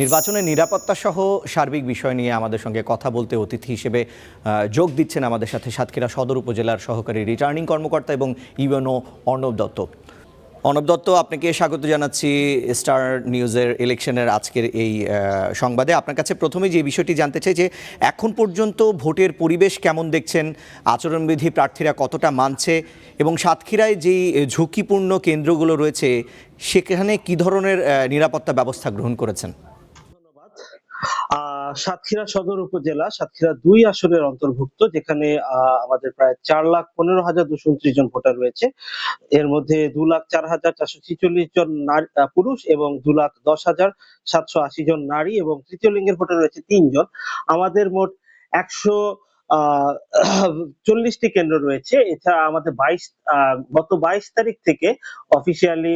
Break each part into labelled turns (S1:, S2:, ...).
S1: নির্বাচনের নিরাপত্তা সহ সার্বিক বিষয় নিয়ে আমাদের সঙ্গে কথা বলতে অতিথি হিসেবে যোগ দিচ্ছেন আমাদের সাথে সাতক্ষীরা সদর উপজেলার সহকারী রিটার্নিং কর্মকর্তা এবং ইউএনও অর্ণব দত্ত। অর্ণব দত্ত, আপনাকে স্বাগত জানাচ্ছি স্টার নিউজের ইলেকশনের আজকের এই সংবাদে। আপনার কাছে প্রথমে যে বিষয়টি জানতে চাই যে, এখন পর্যন্ত ভোটের পরিবেশ কেমন দেখছেন? আচরণবিধি প্রার্থীরা কতটা মানছে? এবং সাতক্ষীরায় যেই ঝুঁকিপূর্ণ কেন্দ্রগুলো রয়েছে, সেখানে কি ধরনের নিরাপত্তা ব্যবস্থা গ্রহণ করেছেন?
S2: সাতক্ষীরা সদর উপজেলা, সাতক্ষীরা দুই আসনের অন্তর্ভুক্ত, যেখানে আমাদের প্রায় চার লাখ পনেরো হাজার দুশো উনত্রিশ জন ভোটার রয়েছে। এর মধ্যে দু লাখ চার হাজার চারশো ছিচল্লিশ জন পুরুষ এবং দু লাখ দশ হাজার সাতশো আশি জন নারী এবং তৃতীয় লিঙ্গের ভোটার রয়েছে তিনজন। আমাদের মোট একশো চল্লিশটি কেন্দ্র রয়েছে। এছাড়া আমাদের বাইশ গত বাইশ তারিখ থেকে অফিসিয়ালি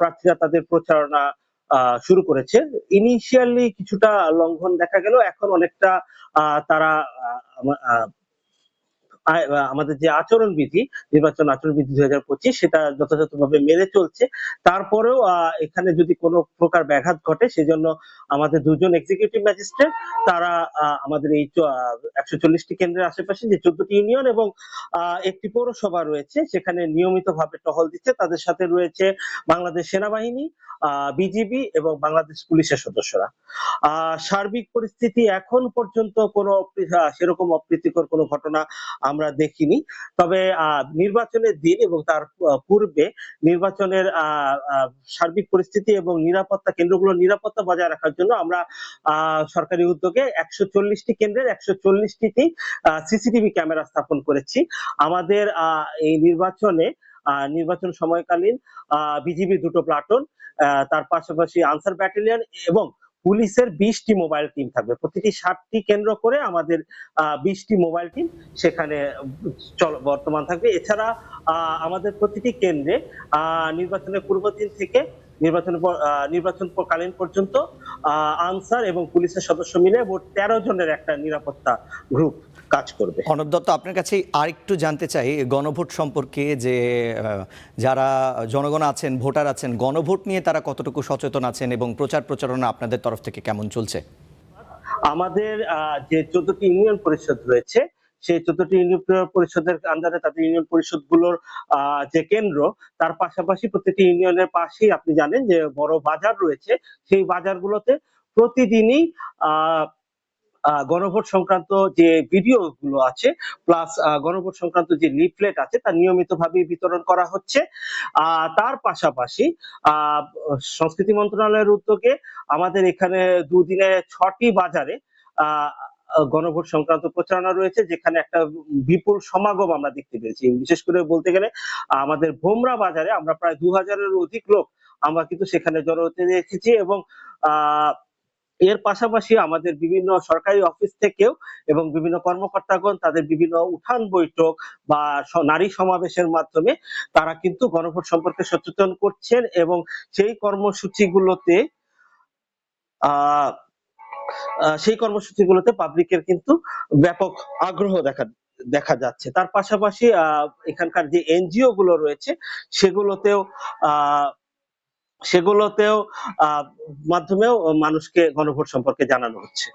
S2: প্রার্থীরা তাদের প্রচারণা শুরু করেছে। ইনিশিয়ালি কিছুটা লঙ্ঘন দেখা গেল এখন অনেকটা তারা আহ, আমা- আহ, আ- আহ, আমাদের যে আচরণ বিধি নির্বাচন আচরণ বিধি দুই হাজার পঁচিশ, সেটা যথাযথভাবে মেনে চলছে। তারপরেও এখানে যদি কোনো প্রকার ব্যাঘাত ঘটে, সেজন্য আমাদের দুজন এক্সিকিউটিভ ম্যাজিস্ট্রেট তারা আমাদের এই একশো চল্লিশটি কেন্দ্রের আশেপাশে যে চোদ্দটি ইউনিয়ন এবং একটি পৌরসভা রয়েছে, সেখানে নিয়মিতভাবে টহল দিচ্ছে। তাদের সাথে রয়েছে বাংলাদেশ সেনাবাহিনী বিজিবি এবং বাংলাদেশ পুলিশের সদস্যরা। সার্বিক পরিস্থিতি এখন পর্যন্ত কোনো সেরকম অপ্রীতিকর কোনো ঘটনা আমরা দেখিনি। তবে নির্বাচনের দিন এবং তার পূর্বে নির্বাচনের সার্বিক পরিস্থিতি এবং নিরাপত্তা কেন্দ্রগুলোর নিরাপত্তা বজায় রাখার জন্য আমরা সরকারি উদ্যোগে একশো চল্লিশটি কেন্দ্রের একশো চল্লিশটিতে সিসিটিভি ক্যামেরা স্থাপন করেছি। আমাদের এই নির্বাচনে নির্বাচন সময়কালীন বিজিবি দুটো প্লাটুন তার পাশাপাশি আনসার ব্যাটালিয়ন এবং পুলিশের বিশটি মোবাইল টিম থাকবে। প্রতিটি সাতটি কেন্দ্র করে আমাদের বিশটি মোবাইল টিম সেখানে বর্তমান থাকবে। এছাড়া আমাদের প্রতিটি কেন্দ্রে নির্বাচনের পূর্ব দিন থেকে আহ, নির্বাচন কালীন পর্যন্ত আনসার এবং পুলিশের সদস্য মিলে মোট তেরো জনের একটা নিরাপত্তা গ্রুপ কাজ করবে।
S1: অনব দত্ত আপনার কাছে আরেকটু জানতে চাই গণভোট সম্পর্কে যে যারা জনগণ আছেন ভোটার আছেন গণভোট নিয়ে তারা কতটুকু সচেতন আছেন এবং প্রচার প্রচারণা আপনাদের তরফ থেকে কেমন চলছে?
S2: আমাদের আহ, যে চোদ্দটি ইউনিয়ন পরিষদ রয়েছে সেই চোদ্দটি ইউনিয়ন পরিষদের আন্ডারে তাদের ইউনিয়ন পরিষদগুলোর যে কেন্দ্র, তার পাশাপাশি প্রতিটি ইউনিয়নের পাশেই আপনি জানেন যে বড় বাজার রয়েছে। সেই বাজারগুলোতে প্রতিদিনই আহ গণভোট সংক্রান্ত যে ভিডিও গুলো আছে, প্লাস গণভোট সংক্রান্ত যে লিফলেট আছে, তা নিয়মিতভাবে বিতরণ করা হচ্ছে। তার পাশাপাশি সংস্কৃতি মন্ত্রণালয়ের উদ্যোগে আমাদের এখানে দুদিনে ছটি বাজারে গণভোট সংক্রান্ত প্রচারণা রয়েছে যেখানে একটা বিপুল সমাগম আমরা দেখতে পেয়েছি। বিশেষ করে বলতে গেলে আমাদের ভোমরা বাজারে আমরা প্রায় দু হাজারের অধিক লোক আমরা কিন্তু সেখানে জড়ো হতে দেখেছি এবং আহ এর পাশাপাশি আমাদের বিভিন্ন সরকারি অফিস থেকেও এবং বিভিন্ন কর্মকর্তাগণ তাদের বিভিন্ন উঠান বৈঠক বা নারী সমাবেশের মাধ্যমে তারা কিন্তু গণভোট সম্পর্কে সচেতন করছেন এবং সেই কর্মসূচিগুলোতে আহ আহ, সেই কর্মসূচিগুলোতে পাবলিকের কিন্তু ব্যাপক আগ্রহ দেখা দেখা যাচ্ছে। তার পাশাপাশি এখানকার যে এনজিও গুলো রয়েছে, সেগুলোতেও সেগুলোতেও মাধ্যমেও মানুষকে গণভোট সম্পর্কে জানানো হচ্ছে।